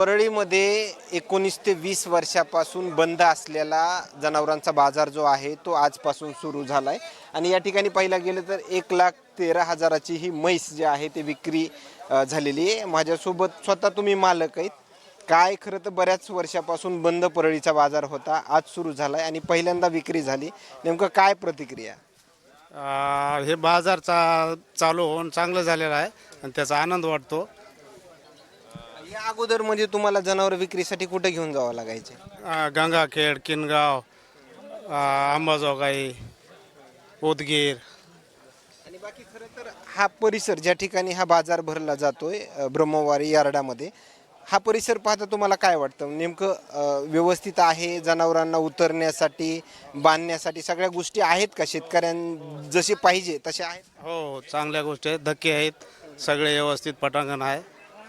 परळीमध्ये एकोणीस ते वीस वर्षापासून बंद असलेला जनावरांचा बाजार जो आहे तो आजपासून सुरू झाला आहे आणि या ठिकाणी पाहिलं गेलं तर एक लाख तेरा हजाराची ही म्हैस जी आहे ती विक्री झालेली आहे. माझ्यासोबत स्वतः तुम्ही मालक आहेत. काय खरं तर बऱ्याच वर्षापासून बंद परळीचा बाजार होता आज सुरू झाला आहे आणि पहिल्यांदा विक्री झाली. नेमकं काय प्रतिक्रिया? आ, हे बाजारचा चालू होऊन चांगलं झालेलं आहे आणि त्याचा आनंद वाटतो. या अगोदर म्हणजे तुम्हाला जनावर विक्रीसाठी कुठे घेऊन जावं लागायचे? गंगाखेड किनगाव अंबाजोगाई उदगीर. आणि बाकी खरं तर हा परिसर ज्या ठिकाणी हा बाजार भरला जातोय अ, ब्रह्मवारी यार्डामध्ये हा परिसर पाहता तुम्हाला काय वाटतं? नेमकं अ, व्यवस्थित आहे जनावरांना उतरण्यासाठी बांधण्यासाठी सगळ्या गोष्टी आहेत का? शेतकऱ्यां जसे पाहिजे तसे आहेत? हो चांगल्या गोष्टी आहेत. धक्के आहेत. सगळे व्यवस्थित पटांगण आहे.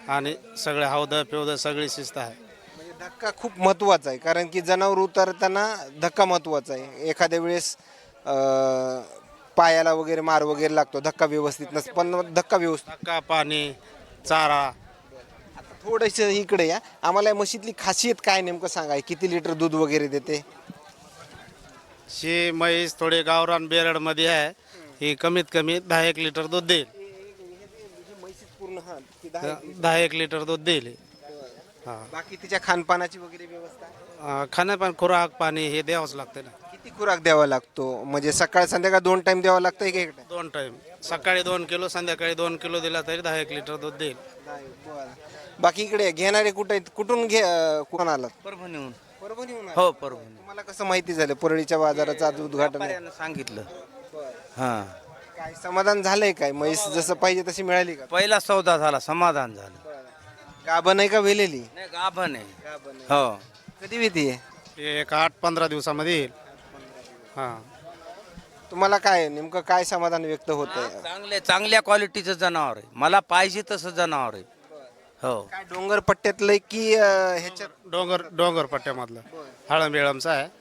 आणि सगळे हौद पिवद सगळी शिस्त आहे. म्हणजे धक्का खूप महत्त्वाचा आहे कारण की जनावर उतरताना धक्का महत्त्वाचा आहे. एखाद्या वेळेस अ, पायाला वगैरे मार वगैरे लागतो धक्का व्यवस्थित नस पण धक्का व्यवस्थित. धक्का पाणी चारा. आता थोडंसं इकडे या. आम्हाला या म्हशीतली खासियत काय नेमकं सांगाय किती लिटर दूध वगैरे देते? शी म्हैस थोडी गावरान बेरडमध्ये आहे. ही कमीत कमी दहा एक लिटर दूध देईल. पूर्ण हा दहा एक लिटर. दूध देईल ही. बाकी तिच्या खानपानाची वगैरे व्यवस्था? आ, खाण्यापान खुराक पाणी हे द्यावंच लागतं ना. किती खुराक द्यावा लागतो? म्हणजे सकाळ संध्याकाळ दोन टाइम द्यावा लागतं एक एक दोन टाइम सकाळी दोन किलो संध्याकाळी दोन किलो दिला तरी दहा एक लिटर दूध देईल. टाइम बाकी इकडे घेणारे कुठे आहेत? कुठून घे अं, कुठून आलात? परभणीहून. परभणीहून आलात? हो परभणी तुम्हाला कसं माहिती झालं? परळीच्या बाजाराचं आज उद्घाटन आहे? सांगितलं. हां. काय समाधान झालंय काय? म्हैस जसं पाहिजे तशी मिळाली का? पहिला सौदा झाला समाधान झालं. गाभण आहे का वेलेली? नाही गाभण आहे. हो. कधी भीती आहे? हे एक आठ पंधरा दिवसामध्ये येईल. हां. तुम्हाला काय नेमकं काय समाधान व्यक्त होत आहे चांगले चांगल्या क्वालिटीचं जनावर आहे. मला पाहिजे तसं जनावर आहे. हो. काय डोंगर पट्ट्यातलं की अं, ह्याच्यात? डोंगर डोंगर पट्ट्यामधलं. हळम बिळमचं आहे.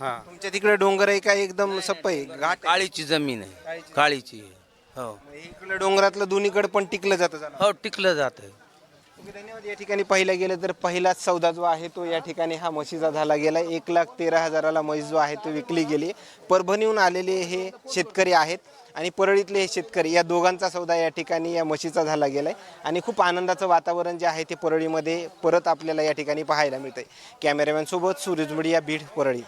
हां. तुमच्या तिकडे डोंगर आहे का एकदम सप्प आहे? घाट आहे? काळीची जमीन आहे. काळीची आहे. हो. इकडे डोंगरातलं दोन्हीकडे पण टिकलं जातं जरा. हो टिकलं जात. ओके, धन्यवाद. या ठिकाणी पाहिलं गेलं तर पहिलाच सौदा जो आहे तो या ठिकाणी हा म्हशीचा झाला गेला. एक लाख तेरा हजाराला म्हैस जो आहे तो विकली गेली. परभणीहून आलेले हे शेतकरी आहेत. आणि परळीतले हे शेतकरी या दोघांचा सौदा या ठिकाणी या म्हशीचा झाला गेलाय. आणि खूप आनंदाचं वातावरण जे आहे ते परळीमध्ये परत आपल्याला या ठिकाणी पाहायला मिळतंय. कॅमेरामॅन सोबत सूरज मीडिया बीड परळी.